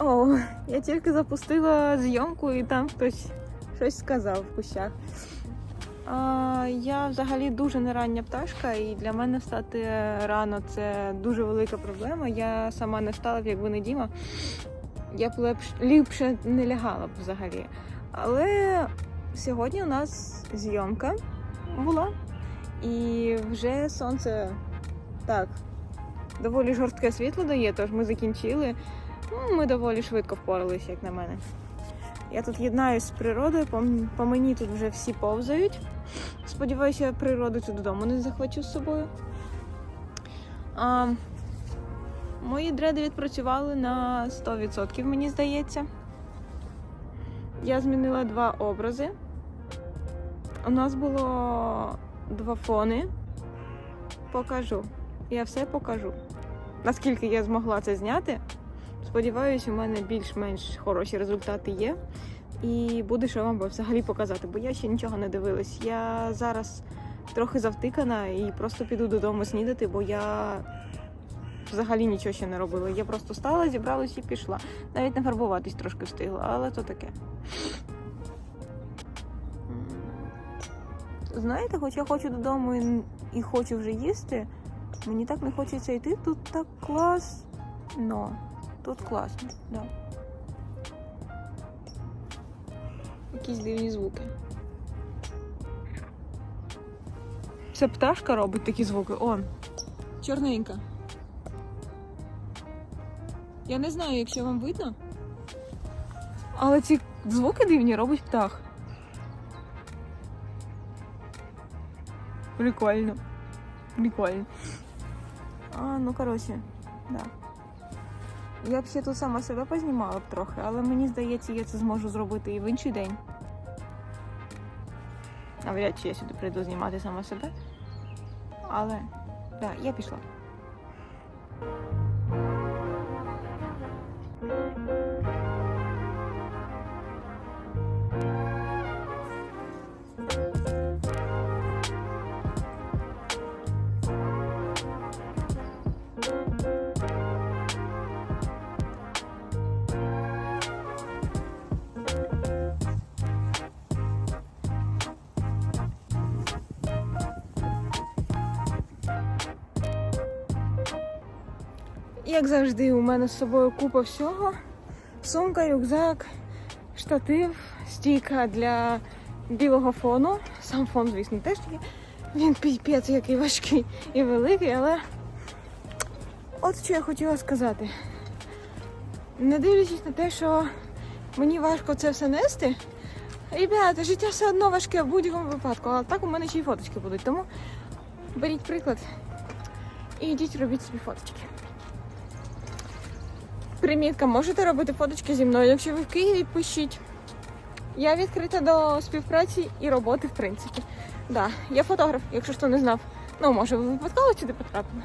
О, я тільки запустила зйомку і там хтось щось сказав в кущах. А, я взагалі дуже не рання пташка, і для мене встати рано це дуже велика проблема. Я сама не встала, б, якби не Діма. Я б ліпше не лягала б взагалі. Але сьогодні у нас зйомка була, і вже сонце так доволі жорстке світло дає, тож ми закінчили. Ну, ми доволі швидко впоралися, як на мене. Я тут єднаюсь з природою, по, по мені тут вже всі повзають. Сподіваюся, я природу цю додому не захвачу з собою. А, мої дреди відпрацювали на 100%, мені здається. Я змінила два образи. У нас було два фони. Покажу. Я все покажу. Наскільки я змогла це зняти. Сподіваюся, у мене більш-менш хороші результати є. І буде що вам взагалі показати, бо я ще нічого не дивилась. Я зараз трохи завтикана і просто піду додому снідати, бо я взагалі нічого ще не робила. Я просто стала, зібралась і пішла. Навіть не фарбуватись трошки встигла, але то таке. Знаєте, хоч я хочу додому і, і хочу вже їсти, мені так не хочеться йти. Тут так класно. Тут класно, да. Якісь дивні звуки. Це пташка робить такі звуки. Он. Чорненька. Я не знаю, якщо вам видно. Але ці звуки дивні робить птах. Прикольно. Прикольно. А, ну коротше, да. Я б ще тут сама себе познімала б трохи, але мені здається, я це зможу зробити і в інший день. Навряд чи я сюди прийду знімати сама себе. Але, так, да, я пішла. Як завжди, у мене з собою купа всього. Сумка, рюкзак, штатив, стійка для білого фону. Сам фон, звісно, теж є. Він піпець який важкий і великий, але от що я хотіла сказати. Не дивлячись на те, що мені важко це все нести. Ребята, життя все одно важке в будь-якому випадку, а так у мене ще й фоточки будуть. Тому беріть приклад і йдіть робіть собі фоточки. Примітка, можете робити фоточки зі мною. Якщо ви в Києві, пишіть. Я відкрита до співпраці і роботи, в принципі. Да, я фотограф, якщо хто не знав. Ну, може, ви випадково сюди потрапили.